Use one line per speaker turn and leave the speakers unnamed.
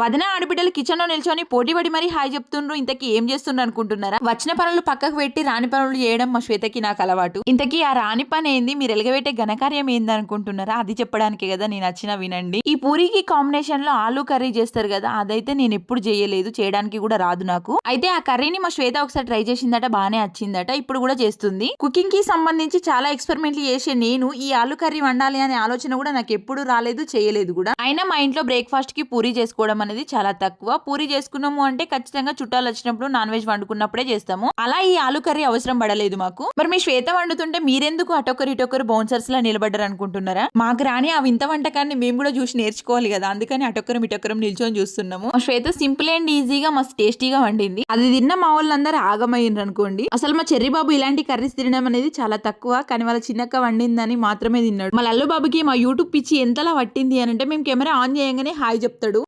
వదన ఆడబిడ్డలు కిచెన్లో నిల్చొని పోటీ పడి మరీ హాయ్ చెప్తుండ్రు. ఇంతకీ ఏం చేస్తుండ్రు అనుకుంటున్నారా వచ్చిన పనులు పక్కకు పెట్టి రాని పనులు చేయడం మా శ్వేతకి నాకు అలవాటు. ఇంతకీ ఆ రాని పని ఏంది? మీరు ఎలగబెట్టే ఘనకార్యం ఏంది అనుకుంటున్నారా అది చెప్పడానికి కదా నేను వచ్చిన వినండి. ఈ పూరికి కాంబినేషన్లో ఆలు కర్రీ చేస్తారు కదా అదైతే నేను ఎప్పుడు చేయలేదు. చేయడానికి కూడా రాదు నాకు. అయితే ఆ కర్రీని మా శ్వేత ఒకసారి ట్రై చేసిందట బాగానే వచ్చిందట. ఇప్పుడు కూడా చేస్తుంది. కుకింగ్కి సంబంధించి చాలా ఎక్స్పెరిమెంట్లు చేసే నేను ఈ ఆలు కర్రీ వండాలి అనే ఆలోచన కూడా నాకు ఎప్పుడు రాలేదు చేయలేదు కూడా. అయినా మా ఇంట్లో బ్రేక్ఫాస్ట్కి పూరి చేసుకోవడం అనేది చాలా తక్కువ. పూరి చేసుకున్నాము అంటే ఖచ్చితంగా చుట్టాలు వచ్చినప్పుడు నాన్ వెజ్ వండుకున్నప్పుడే చేస్తాము. అలా ఈ ఆలు కర్రీ అవసరం పడలేదు మాకు. మరి మీ శ్వేత వండుతుంటే మీరెందుకు అటొకరు ఇటొకరు బౌన్సర్స్ లా నిలబడ్డారు అనుకుంటున్నారా మాకు రాని ఆ వింత వంటకాన్ని మేము కూడా చూసి నేర్చుకోవాలి కదా. అందుకని అటొకరం ఇటొకరం నిల్చొని చూస్తున్నాము. శ్వేత సింపుల్ అండ్ ఈజీగా మస్తు టేస్టీగా వండింది. అది తిన్న మా వాళ్ళందరూ ఆగమయ్యిండ్రు అనుకోండి అసలు మా చెర్రీ బాబు ఇలాంటి కర్రీస్ తినడం అనేది చాలా తక్కువ. కానీ వాళ్ళ చిన్నక్క వండిందని మాత్రమే తిన్నాడు. మా లల్లు బాబుకి మా యూట్యూబ్ పిచ్చి ఎంతలా పట్టింది అని అంటే మేము కెమెరా ఆన్ చేయగానే హాయ్ చెప్తాడు.